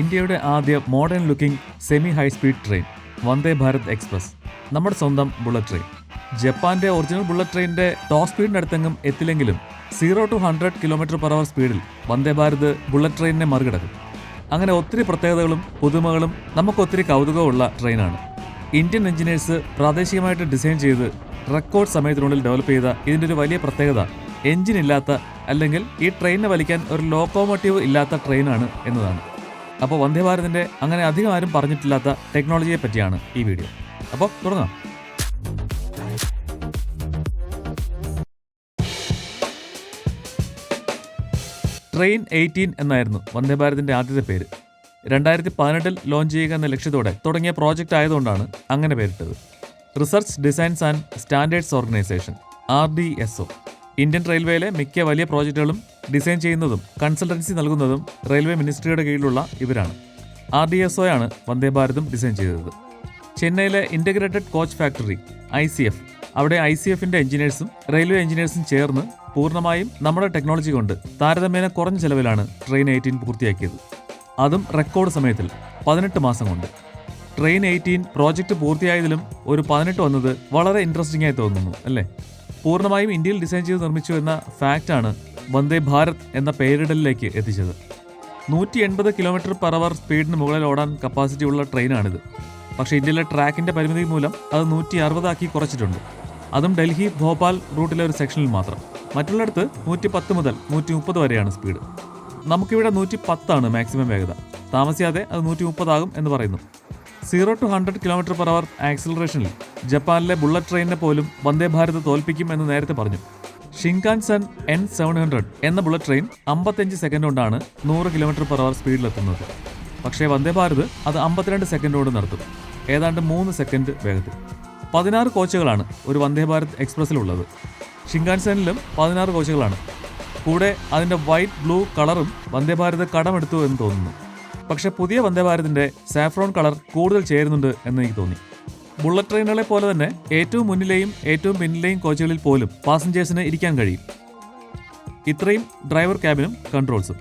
ഇന്ത്യയുടെ ആദ്യ modern looking semi high speed train Vande Bharat express നമ്മുടെ സ്വന്തം ബുള്ളറ്റ് ട്രെയിൻ ജപ്പാന്റെ ഒറിജിനൽ ബുള്ളറ്റ് ട്രെയിനിന്റെ ടോപ്പ് സ്പീഡിനടുത്തെങ്ങും എത്തില്ലെങ്കിലും zero to hundred kilometre per hour സ്പീഡിൽ വന്ദേ ഭാരത് ബുള്ളറ്റ് ട്രെയിനിനെ മറികടക്കും. അങ്ങനെ ഒത്തിരി പ്രത്യേകതകളും പുതുമകളും നമുക്കൊത്തിരി കൗതുകമുള്ള ട്രെയിനാണ് ഇന്ത്യൻ എഞ്ചിനീയേഴ്സ് പ്രാദേശികമായിട്ട് ഡിസൈൻ ചെയ്ത് റെക്കോർഡ് സമയത്തിനുള്ളിൽ ഡെവലപ്പ് ചെയ്ത ഇതിന്റെ ഒരു വലിയ പ്രത്യേകത എഞ്ചിൻ ഇല്ലാത്ത അല്ലെങ്കിൽ ഈ ട്രെയിനിനെ വലിക്കാൻ ഒരു ലോക്കോമോട്ടീവ് ഇല്ലാത്ത ട്രെയിനാണ് എന്നതാണ്. അപ്പോൾ വന്ദേ ഭാരതിന്റെ അങ്ങനെ അധികം ആരും പറഞ്ഞിട്ടില്ലാത്ത ടെക്നോളജിയെ പറ്റിയാണ് ഈ വീഡിയോ അപ്പോൾ തുടങ്ങാം. ട്രെയിൻ എയ്റ്റീൻ എന്നായിരുന്നു വന്ദേ ഭാരതിന്റെ ആദ്യത്തെ പേര്. രണ്ടായിരത്തി പതിനെട്ടിൽ ലോഞ്ച് ചെയ്യുക എന്ന ലക്ഷ്യത്തോടെ തുടങ്ങിയ പ്രോജക്റ്റ് ആയതുകൊണ്ടാണ് അങ്ങനെ പേരിട്ടത്. Research designs and standards organisation R D S O Indian റെയിൽവേയിലെ മിക്ക വലിയ പ്രോജക്റ്റുകളും ഡിസൈൻ ചെയ്യുന്നതും കൺസൾട്ടൻസി നൽകുന്നതും റെയിൽവേ മിനിസ്ട്രിയുടെ കീഴിലുള്ള ഇവരാണ്. ആർ ഡി എസ് ഒയാണ് വന്ദേ ഭാരതും ഡിസൈൻ ചെയ്തത്. ചെന്നൈയിലെ integrated coach factory I C F. അവിടെ ഐ സി എഫിന്റെ എഞ്ചിനീയേഴ്സും റെയിൽവേ എഞ്ചിനീയേഴ്സും ചേർന്ന് പൂർണമായും നമ്മുടെ ടെക്നോളജി കൊണ്ട് താരതമ്യേന കുറഞ്ഞ ചെലവിലാണ് ട്രെയിൻ എയ്റ്റീൻ പൂർത്തിയാക്കിയത്. അതും റെക്കോർഡ് സമയത്തിൽ പതിനെട്ട് മാസം കൊണ്ട്. ട്രെയിൻ എയ്റ്റീൻ പ്രോജക്റ്റ് പൂർത്തിയായതിലും ഒരു പതിനെട്ട് വന്നത് വളരെ ഇൻട്രസ്റ്റിംഗ് ആയി തോന്നുന്നു അല്ലേ? പൂർണമായും ഇന്ത്യയിൽ ഡിസൈൻ ചെയ്ത് നിർമ്മിച്ചു എന്ന ഫാക്റ്റാണ് വന്ദേ ഭാരത് എന്ന പേരിടലിലേക്ക് എത്തിച്ചത്. നൂറ്റി എൺപത് കിലോമീറ്റർ പെർ അവർ സ്പീഡിന് മുകളിൽ ഓടാൻ കപ്പാസിറ്റി ഉള്ള ട്രെയിനാണിത്. പക്ഷേ ഇന്ത്യയിലെ ട്രാക്കിന്റെ പരിമിതി മൂലം അത് നൂറ്റി അറുപതാക്കി കുറച്ചിട്ടുണ്ട്. അതും ഡൽഹി ഭോപ്പാൽ റൂട്ടിലെ ഒരു സെക്ഷനിൽ മാത്രം. മറ്റുള്ളിടത്ത് നൂറ്റി പത്ത് മുതൽ നൂറ്റി മുപ്പത് വരെയാണ് സ്പീഡ്. നമുക്കിവിടെ നൂറ്റി പത്താണ് മാക്സിമം വേഗത. താമസിയാതെ അത് നൂറ്റി മുപ്പതാകും എന്ന് പറയുന്നു. Zero to hundred kilometre per hour ആക്സിലറേഷനിൽ ജപ്പാനിലെ ബുള്ളറ്റ് ട്രെയിനിനെ പോലും വന്ദേ ഭാരത് തോൽപ്പിക്കും എന്ന് നേരത്തെ പറഞ്ഞു. ഷിൻകാൻസൺ എൻ സെവൻ ഹൺഡ്രഡ് എന്ന ബുള്ളറ്റ് ട്രെയിൻ അമ്പത്തഞ്ച് സെക്കൻഡ് കൊണ്ടാണ് നൂറ് കിലോമീറ്റർ പെർ അവർ സ്പീഡിലെത്തുന്നത്. പക്ഷേ വന്ദേ ഭാരത് അത് അമ്പത്തിരണ്ട് സെക്കൻഡ് കൊണ്ട് നടത്തും. ഏതാണ്ട് മൂന്ന് സെക്കൻഡ് വേഗത്തിൽ. പതിനാറ് കോച്ചുകളാണ് ഒരു വന്ദേ ഭാരത് എക്സ്പ്രസ്സിലുള്ളത്. ഷിൻകാൻസനിലും പതിനാറ് കോച്ചുകളാണ്. കൂടെ അതിന്റെ വൈറ്റ് ബ്ലൂ കളറും വന്ദേ ഭാരത് കടമെടുത്തു എന്ന് തോന്നുന്നു. പക്ഷേ പുതിയ വന്ദേ ഭാരതിന്റെ സാഫ്രോൺ കളർ കൂടുതൽ ചേരുന്നുണ്ട് എന്ന് എനിക്ക് തോന്നി. ബുള്ളറ്റ് ട്രെയിനുകളെ പോലെ തന്നെ ഏറ്റവും മുന്നിലെയും ഏറ്റവും പിന്നിലെയും കോച്ചുകളിൽ പോലും പാസഞ്ചേഴ്സിന് ഇരിക്കാൻ കഴിയും. ഇത്രയും ഡ്രൈവർ ക്യാബിനും കൺട്രോൾസും.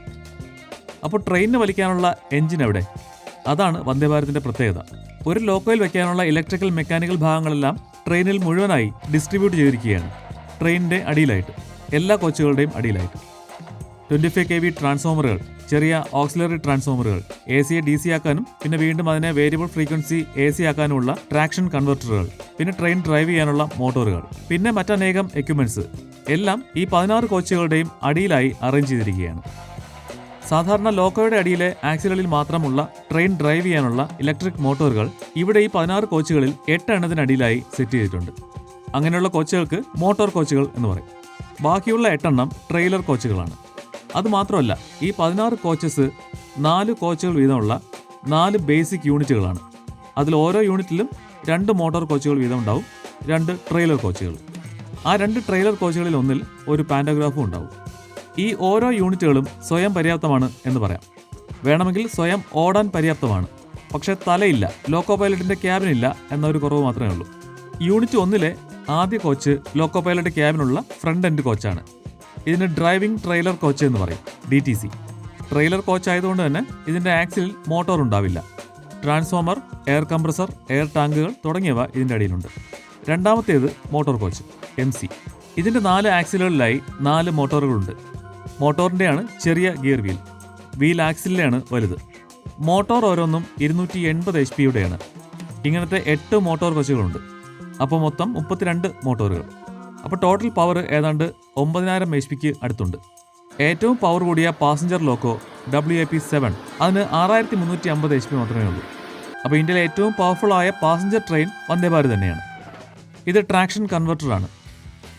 അപ്പോൾ ട്രെയിനിന് വലിക്കാനുള്ള എഞ്ചിൻ എവിടെ? അതാണ് വന്ദേ ഭാരതിന്റെ പ്രത്യേകത. ഒരു ലോക്കോയിൽ വയ്ക്കാനുള്ള ഇലക്ട്രിക്കൽ മെക്കാനിക്കൽ ഭാഗങ്ങളെല്ലാം ട്രെയിനിൽ മുഴുവനായി ഡിസ്ട്രിബ്യൂട്ട് ചെയ്തിരിക്കുകയാണ്. ട്രെയിനിന്റെ അടിയിലായിട്ട്. എല്ലാ കോച്ചുകളുടെയും അടിയിലായിട്ട്. ട്വന്റി ഫൈവ് കെ വി ട്രാൻസ്ഫോമറുകൾ ചെറിയ ഓക്സിലറി ട്രാൻസ്ഫോമറുകൾ എ സിയെ ഡി സി ആക്കാനും പിന്നെ വീണ്ടും അതിനെ വേരിയബിൾ ഫ്രീക്വൻസി എ സി ആക്കാനുമുള്ള ട്രാക്ഷൻ കൺവെർട്ടറുകൾ പിന്നെ ട്രെയിൻ ഡ്രൈവ് ചെയ്യാനുള്ള മോട്ടോറുകൾ പിന്നെ മറ്റനേകം എക്യുപ്മെന്റ്സ് എല്ലാം ഈ പതിനാറ് കോച്ചുകളുടെയും അടിയിലായി അറേഞ്ച് ചെയ്തിരിക്കുകയാണ്. സാധാരണ ലോക്കോയുടെ അടിയിലെ ആക്സിലറിൽ മാത്രമുള്ള ട്രെയിൻ ഡ്രൈവ് ചെയ്യാനുള്ള ഇലക്ട്രിക് മോട്ടോറുകൾ ഇവിടെ ഈ പതിനാറ് കോച്ചുകളിൽ എട്ട് എണ്ണത്തിനടിയിലായി സെറ്റ് ചെയ്തിട്ടുണ്ട്. അങ്ങനെയുള്ള കോച്ചുകൾക്ക് മോട്ടോർ കോച്ചുകൾ എന്ന് പറയും. ബാക്കിയുള്ള എട്ടെണ്ണം ട്രെയിലർ കോച്ചുകളാണ്. അതുമാത്രമല്ല ഈ പതിനാറ് കോച്ചസ് നാല് കോച്ചുകൾ വീതമുള്ള നാല് ബേസിക് യൂണിറ്റുകളാണ് അതിൽ ഓരോ യൂണിറ്റിലും രണ്ട് മോട്ടോർ കോച്ചുകൾ വീതം ഉണ്ടാവും രണ്ട് ട്രെയിലർ കോച്ചുകൾ ആ രണ്ട് ട്രെയിലർ കോച്ചുകളിൽ ഒന്നിൽ ഒരു പാൻഡോഗ്രാഫും ഉണ്ടാവും. ഈ ഓരോ യൂണിറ്റുകളും സ്വയം പര്യാപ്തമാണ് എന്ന് പറയാം. വേണമെങ്കിൽ സ്വയം ഓടാൻ പര്യാപ്തമാണ്. പക്ഷേ തലയില്ല ലോക്കോ പൈലറ്റിന്റെ ക്യാബിനില്ല എന്നൊരു കുറവ് മാത്രമേ ഉള്ളൂ. യൂണിറ്റ് ഒന്നിലെ ആദ്യ കോച്ച് ലോക്കോ പൈലറ്റ് ക്യാബിനുള്ള ഫ്രണ്ട് എൻഡ് കോച്ചാണ് ഇതിന് ഡ്രൈവിംഗ് ട്രെയിലർ കോച്ച് എന്ന് പറയും D T C trailer coach ആയതുകൊണ്ട് തന്നെ ഇതിന്റെ ആക്സിലിൽ മോട്ടോർ ഉണ്ടാവില്ല. ട്രാൻസ്ഫോമർ എയർ കംപ്രസർ എയർ ടാങ്കുകൾ തുടങ്ങിയവ ഇതിന്റെ അടിയിലുണ്ട്. രണ്ടാമത്തേത് മോട്ടോർ കോച്ച് എം സി ഇതിന്റെ നാല് ആക്സിലുകളിലായി നാല് മോട്ടോറുകളുണ്ട്. മോട്ടോറിന്റെയാണ് ചെറിയ ഗിയർ വീൽ. വീൽ ആക്സിലാണ് വലുത്. മോട്ടോർ ഓരോന്നും ഇരുന്നൂറ്റി എൺപത് എച്ച് പിയുടെയാണ് ഇങ്ങനത്തെ എട്ട് മോട്ടോർ കോച്ചുകളുണ്ട്. അപ്പോൾ മൊത്തം മുപ്പത്തിരണ്ട് മോട്ടോറുകൾ. അപ്പോൾ ടോട്ടൽ പവർ ഏതാണ്ട് ഒമ്പതിനായിരം എച്ച് പിക്ക് അടുത്തുണ്ട്. ഏറ്റവും പവർ കൂടിയ passenger loco W A P seven അതിന് ആറായിരത്തി മുന്നൂറ്റി അമ്പത് എച്ച് പി മാത്രമേ ഉള്ളൂ. അപ്പോൾ ഇന്ത്യയിലെ ഏറ്റവും പവർഫുൾ ആയ പാസഞ്ചർ ട്രെയിൻ വന്ദേ ഭാരത് തന്നെയാണ്. ഇത് ട്രാക്ഷൻ കൺവെർട്ടറാണ്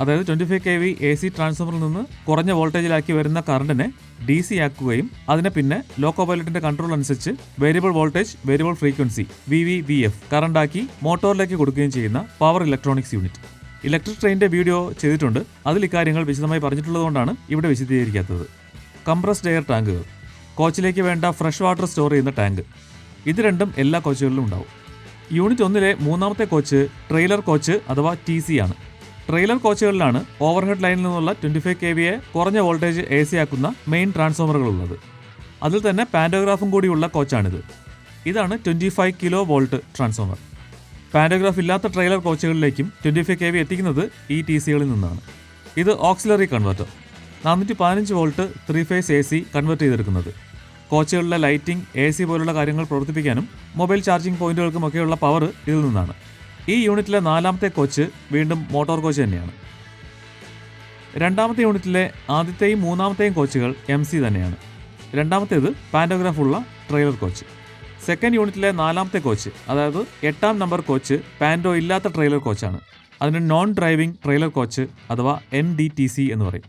അതായത് twenty five K V A C ട്രാൻസ്ഫോമറിൽ നിന്ന് കുറഞ്ഞ വോൾട്ടേജിലാക്കി വരുന്ന കറണ്ടിനെ ഡി സി ആക്കുകയും അതിനെ പിന്നെ ലോക്കോ പൈലറ്റിന്റെ കൺട്രോൾ അനുസരിച്ച് variable voltage variable frequency V V V F കറണ്ടാക്കി മോട്ടോറിലേക്ക് കൊടുക്കുകയും ചെയ്യുന്ന പവർ ഇലക്ട്രോണിക്സ് യൂണിറ്റ് ഇലക്ട്രിക് ട്രെയിനിന്റെ വീഡിയോ ചെയ്തിട്ടുണ്ട്. അതിൽ ഇക്കാര്യങ്ങൾ വിശദമായി പറഞ്ഞിട്ടുള്ളതുകൊണ്ടാണ് ഇവിടെ വിശദീകരിക്കാത്തത്. കംപ്രസ്ഡ് എയർ ടാങ്കുകൾ കോച്ചിലേക്ക് വേണ്ട ഫ്രഷ് വാട്ടർ സ്റ്റോർ ചെയ്യുന്ന ടാങ്ക്. ഇത് രണ്ടും എല്ലാ കോച്ചുകളിലും ഉണ്ടാവും. യൂണിറ്റ് ഒന്നിലെ മൂന്നാമത്തെ കോച്ച് ട്രെയിലർ കോച്ച് അഥവാ ടി സി ആണ്. ട്രെയിലർ കോച്ചുകളിലാണ് ഓവർഹെഡ് ലൈനിൽ നിന്നുള്ള ട്വന്റി ഫൈവ് കെ വിയെ കുറഞ്ഞ വോൾട്ടേജ് എ സി ആക്കുന്ന മെയിൻ ട്രാൻസ്ഫോമറുകൾ ഉള്ളത് അതിൽ തന്നെ പാൻഡോഗ്രാഫും കൂടിയുള്ള കോച്ചാണിത്. ഇതാണ് twenty five kilo volt transformer. Pantograph ഇല്ലാത്ത ട്രെയിലർ കോച്ചുകളിലേക്കും ട്വന്റി ഫൈവ് കെ വി എത്തിക്കുന്നത് ഈ ടി സികളിൽ നിന്നാണ്. ഇത് ഓക്സിലറി കൺവെർട്ടർ നാനൂറ്റി പതിനഞ്ച് volt three phase A C convert ചെയ്തെടുക്കുന്നത്. കോച്ചുകളിലെ ലൈറ്റിംഗ് എ സി പോലുള്ള കാര്യങ്ങൾ പ്രവർത്തിപ്പിക്കാനും മൊബൈൽ ചാർജിംഗ് പോയിന്റുകൾക്കുമൊക്കെയുള്ള പവർ ഇതിൽ നിന്നാണ്. ഈ യൂണിറ്റിലെ നാലാമത്തെ കോച്ച് വീണ്ടും മോട്ടോർ കോച്ച് തന്നെയാണ്. രണ്ടാമത്തെ യൂണിറ്റിലെ ആദ്യത്തെയും മൂന്നാമത്തെയും കോച്ചുകൾ എം സി തന്നെയാണ്. രണ്ടാമത്തേത് പാൻഡോഗ്രാഫുള്ള ട്രെയിലർ കോച്ച്. സെക്കൻഡ് യൂണിറ്റിലെ നാലാമത്തെ കോച്ച് അതായത് എട്ടാം നമ്പർ കോച്ച് പാൻഡോ ഇല്ലാത്ത ട്രെയിലർ കോച്ചാണ് അതിന് നോൺ ഡ്രൈവിംഗ് ട്രെയിലർ കോച്ച് അഥവാ എൻ ഡി ടി സി എന്ന് പറയും.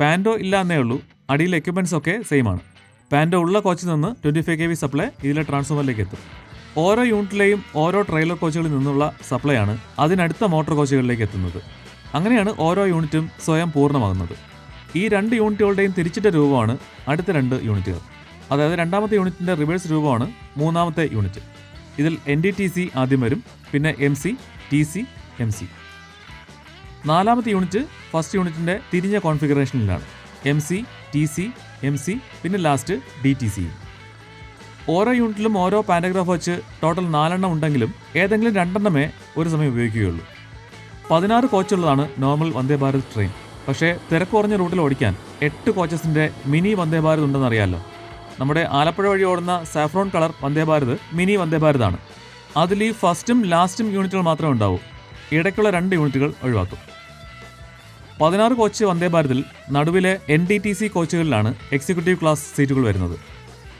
പാൻഡോ ഇല്ല എന്നേ ഉള്ളൂ അടിയിൽ എക്യുപ്മെന്റ്സ് ഒക്കെ സെയിം ആണ്. പാൻഡോ ഉള്ള കോച്ചിൽ നിന്ന് twenty five K V supply ഇതിലെ ട്രാൻസ്ഫോമറിലേക്ക് എത്തും. ഓരോ യൂണിറ്റിലെയും ഓരോ ട്രെയിലർ കോച്ചുകളിൽ നിന്നുള്ള സപ്ലൈ ആണ് അതിനടുത്ത മോട്ടോർ കോച്ചുകളിലേക്ക് എത്തുന്നത്. അങ്ങനെയാണ് ഓരോ യൂണിറ്റും സ്വയം പൂർണമാകുന്നത്. ഈ രണ്ട് യൂണിറ്റുകളുടെയും തിരിച്ചിട്ട രൂപമാണ് അടുത്ത രണ്ട് യൂണിറ്റുകൾ അതായത് രണ്ടാമത്തെ യൂണിറ്റിന്റെ റിവേഴ്സ് രൂപമാണ് മൂന്നാമത്തെ യൂണിറ്റ്. ഇതിൽ എൻ ഡി ടി സി ആദ്യം വരും പിന്നെ M C T C M C നാലാമത്തെ യൂണിറ്റ് ഫസ്റ്റ് യൂണിറ്റിന്റെ തിരിഞ്ഞ കോൺഫിഗറേഷനിലാണ്. M C T C M C പിന്നെ ലാസ്റ്റ് ഡി ടി സി ഓരോ യൂണിറ്റിലും ഓരോ പാരഗ്രാഫ് വെച്ച് ടോട്ടൽ നാലെണ്ണം ഉണ്ടെങ്കിലും ഏതെങ്കിലും രണ്ടെണ്ണമേ ഒരു സമയം ഉപയോഗിക്കുകയുള്ളൂ. പതിനാറ് കോച്ചുള്ളതാണ് നോർമൽ വന്ദേ ഭാരത് ട്രെയിൻ പക്ഷേ തിരക്ക് കുറഞ്ഞ റൂട്ടിൽ ഓടിക്കാൻ എട്ട് കോച്ചസിന്റെ മിനി വന്ദേ ഭാരത് ഉണ്ടെന്നറിയാമല്ലോ നമ്മുടെ ആലപ്പുഴ വഴി ഓടുന്ന saffron colour Vande Bharat mini Vande ഭാരതാണ് അതിൽ ഈ ഫസ്റ്റും ലാസ്റ്റും യൂണിറ്റുകൾ മാത്രമേ ഉണ്ടാവൂ. ഇടയ്ക്കുള്ള രണ്ട് യൂണിറ്റുകൾ ഒഴിവാക്കും. പതിനാറ് കോച്ച് വന്ദേ ഭാരതിൽ നടുവിലെ എൻ ഡി ടി സി കോച്ചുകളിലാണ് എക്സിക്യൂട്ടീവ് ക്ലാസ് സീറ്റുകൾ വരുന്നത്.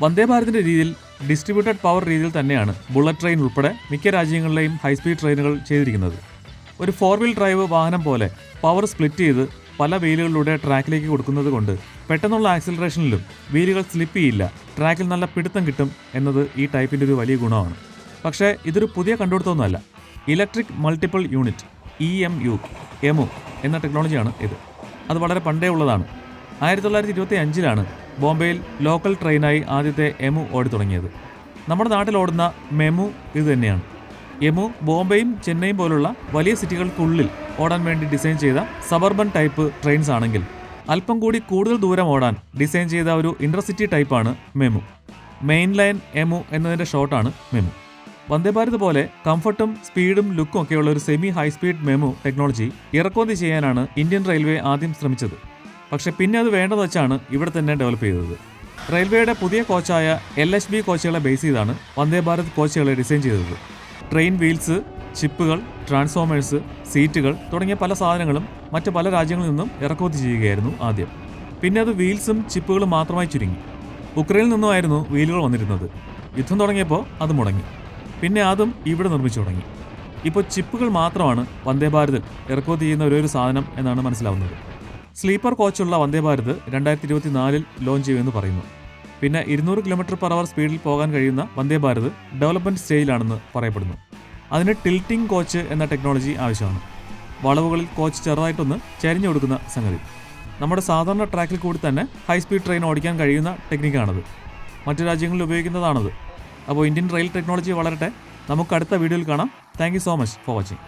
വന്ദേ ഭാരതിന്റെ രീതിയിൽ ഡിസ്ട്രിബ്യൂട്ടഡ് പവർ രീതിയിൽ തന്നെയാണ് ബുള്ളറ്റ് ട്രെയിൻ ഉൾപ്പെടെ മിക്ക രാജ്യങ്ങളിലെയും ഹൈസ്പീഡ് ട്രെയിനുകൾ ചെയ്തിരിക്കുന്നത്. ഒരു ഫോർ വീൽ ഡ്രൈവ് വാഹനം പോലെ പവർ സ്പ്ലിറ്റ് ചെയ്ത് പല വീലുകളിലൂടെ ട്രാക്കിലേക്ക് കൊടുക്കുന്നത് കൊണ്ട് പെട്ടെന്നുള്ള ആക്സിലറേഷനിലും വീലുകൾ സ്ലിപ്പ് ചെയ്യില്ല. ട്രാക്കിൽ നല്ല പിടുത്തം കിട്ടും എന്നത് ഈ ടൈപ്പിന്റെ ഒരു വലിയ ഗുണമാണ്. പക്ഷേ ഇതൊരു പുതിയ കണ്ടുപിടുത്തമൊന്നുമല്ല. Electric multiple unit E M U EMU എന്ന ടെക്നോളജിയാണ് ഇത്. അത് വളരെ പണ്ടേ ഉള്ളതാണ്. ആയിരത്തി തൊള്ളായിരത്തി ഇരുപത്തി അഞ്ചിലാണ് ബോംബെയിൽ ലോക്കൽ ട്രെയിനായി ആദ്യത്തെ എമു ഓടി തുടങ്ങിയത് നമ്മുടെ നാട്ടിൽ ഓടുന്ന മെമു ഇത് തന്നെയാണ്. എമു ബോംബെയും ചെന്നൈയും പോലുള്ള വലിയ സിറ്റികൾക്കുള്ളിൽ ഓടാൻ വേണ്ടി ഡിസൈൻ ചെയ്ത സബർബൻ ടൈപ്പ് ട്രെയിൻസ് ആണെങ്കിൽ അല്പം കൂടി കൂടുതൽ ദൂരം ഓടാൻ ഡിസൈൻ ചെയ്ത ഒരു ഇന്റർസിറ്റി ടൈപ്പാണ് മെമു. മെയിൻ ലൈൻ എമു എന്നതിന്റെ ഷോർട്ടാണ് മെമു. വന്ദേഭാരത് പോലെ കംഫർട്ടും സ്പീഡും ലുക്കും ഒക്കെയുള്ള ഒരു semi high speed MEMU technology ഇറക്കുമതി ചെയ്യാനാണ് ഇന്ത്യൻ റെയിൽവേ ആദ്യം ശ്രമിച്ചത്. പക്ഷേ പിന്നെ അത് വേണ്ടത് വെച്ചാണ് ഇവിടെ തന്നെ ഡെവലപ്പ് ചെയ്തത്. റെയിൽവേയുടെ പുതിയ കോച്ചായ എൽ എച്ച് ബി കോച്ചുകളെ ബേസ് ചെയ്താണ് വന്ദേ ഭാരത് കോച്ചുകളെ ഡിസൈൻ ചെയ്തത്. ട്രെയിൻ വീൽസ് ചിപ്പുകൾ ട്രാൻസ്ഫോമേഴ്സ് സീറ്റുകൾ തുടങ്ങിയ പല സാധനങ്ങളും മറ്റ് പല രാജ്യങ്ങളിൽ നിന്നും ഇറക്കുമതി ചെയ്യുകയായിരുന്നു ആദ്യം. പിന്നെ അത് വീൽസും ചിപ്പുകളും മാത്രമായി ചുരുങ്ങി. ഉക്രൈനിൽ നിന്നുമായിരുന്നു വീലുകൾ വന്നിരുന്നത്. യുദ്ധം തുടങ്ങിയപ്പോൾ അത് മുടങ്ങി. പിന്നെ അതും ഇവിടെ നിർമ്മിച്ചു തുടങ്ങി. ഇപ്പോൾ ചിപ്പുകൾ മാത്രമാണ് വന്ദേ ഭാരതിൽ ഇറക്കുമതി ചെയ്യുന്ന ഒരേ ഒരു സാധനം എന്നാണ് മനസ്സിലാവുന്നത്. സ്ലീപ്പർ കോച്ചുള്ള വന്ദേ ഭാരത് രണ്ടായിരത്തി ഇരുപത്തി നാലിൽ ലോഞ്ച് ചെയ്യുമെന്ന് പറയുന്നു. പിന്നെ ഇരുന്നൂറ് കിലോമീറ്റർ പെർ അവർ സ്പീഡിൽ പോകാൻ കഴിയുന്ന വന്ദേ ഭാരത് ഡെവലപ്മെന്റ് സ്റ്റേജിലാണെന്ന് പറയപ്പെടുന്നു. അതിന് ടിൽറ്റിംഗ് കോച്ച് എന്ന ടെക്നോളജി ആവശ്യമാണ്. വളവുകളിൽ കോച്ച് ചെറുതായിട്ടൊന്ന് ചരിഞ്ഞു കൊടുക്കുന്ന സംഗതി. നമ്മുടെ സാധാരണ ട്രാക്കിൽ കൂടി തന്നെ ഹൈ സ്പീഡ് ട്രെയിൻ ഓടിക്കാൻ കഴിയുന്ന ടെക്നിക്കാണത് മറ്റു രാജ്യങ്ങളിൽ ഉപയോഗിക്കുന്നതാണത്. അപ്പോൾ ഇന്ത്യൻ റെയിൽ ടെക്നോളജി വളരട്ടെ. നമുക്ക് അടുത്ത വീഡിയോയിൽ കാണാം. Thank so much for watching